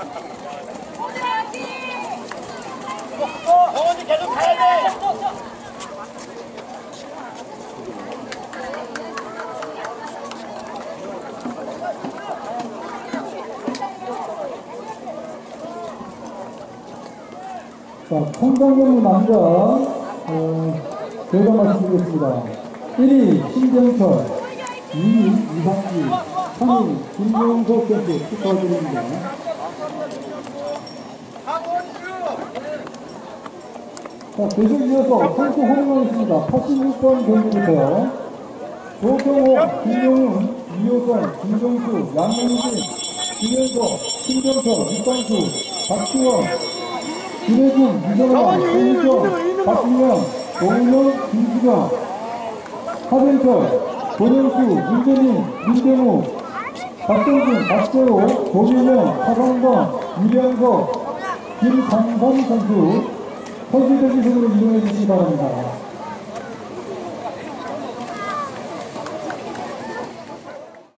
자, 청장님을 먼저 어, 결과 말씀드리겠습니다. 1위 신정철, 2위 이상기, 3위 김종석 선수 축하드립니다. 자, 계속 이어서 선수 호명하겠습니다. 86번 경기부터 조경호, 김용훈, 이호선, 김정수, 양명진, 김현석, 신정철, 이광수, 박지원, 김혜준, 이정환, 손희정, 박준영, 노은영, 김수경, 하빈철, 권영수, 문재민, 민정우, 박정진, 박재호, 조민영, 하성건, 이병석, 김상선 선수 선수 대기석으로 이동해 주시기 바랍니다.